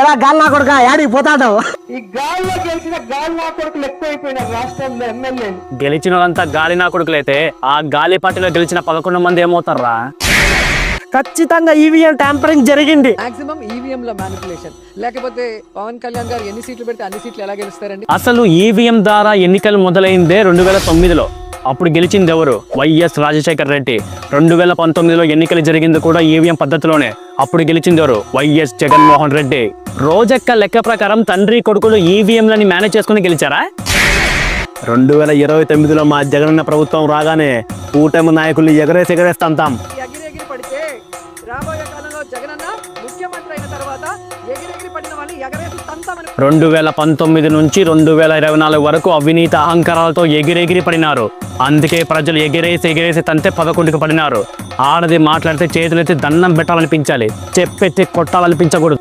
ఎలా గాలి నా కొడుక? యాడికి పోతాడావు? ఈ గాల్లో గెలిచిన గాలి నా కొడుకులు ఎక్కువైపోయినారు రాష్ట్రంలో ఎమ్మెల్యేలు. గెలిచిన వాళ్ళంతా గాలి నా కొడుకులైతే ఆ గాలి పార్టీలో గెలిచిన పదకొండు మంది ఏమవుతారా ఖచ్చితంగా ఈవీఎం ట్యాంపరింగ్ జరిగింది. మాక్సిమం ఈవీఎం లో మ్యానిపులేషన్ లేకపోతే పవన్ కళ్యాణ్ గారు ఎన్ని సీట్లు పెడితే అన్ని సీట్లు ఎలా గెలుస్తారండి? అసలు ఈవీఎం ద్వారా ఎన్నికలు మొదలైందే రెండు వేల తొమ్మిదిలో. అప్పుడు గెలిచింది ఎవరు? వైఎస్ రాజశేఖర్ రెడ్డి. రెండు వేల పంతొమ్మిదిలో ఎన్నికలు జరిగింది కూడా ఈవీఎం పద్ధతిలోనే. అప్పుడు గెలిచింది ఎవరు వైఎస్ జగన్మోహన్ రెడ్డి. రోజక్క లెక్క ప్రకారం తండ్రి కొడుకులు ఈవీఎంలని మేనేజ్ చేసుకుని గెలిచారా? రెండు వేల ఇరవై తొమ్మిదిలో మా జగనన్న ప్రభుత్వం రాగానే కూటమి నాయకులు ఎగరేసి ఎగరేస్తాంతాం. ఎగిరి ఎగిరి పడితే రాబోయే కాలంలో జగనన్న ముఖ్యమంత్రి అయిన తర్వాత రెండు వేల పంతొమ్మిది నుంచి రెండు వేల ఇరవై నాలుగు వరకు అవినీతి అహంకారాలతో ఎగిరెగిరి పడినారు. అందుకే ప్రజలు ఎగిరేసి ఎగిరేసి తంతే పదకొండుకి పడినారు. ఆడది మాట్లాడితే చేతులెత్తి దండం పెట్టాలనిపించాలి. చెప్పెత్తి కొట్టాలనిపించకూడదు.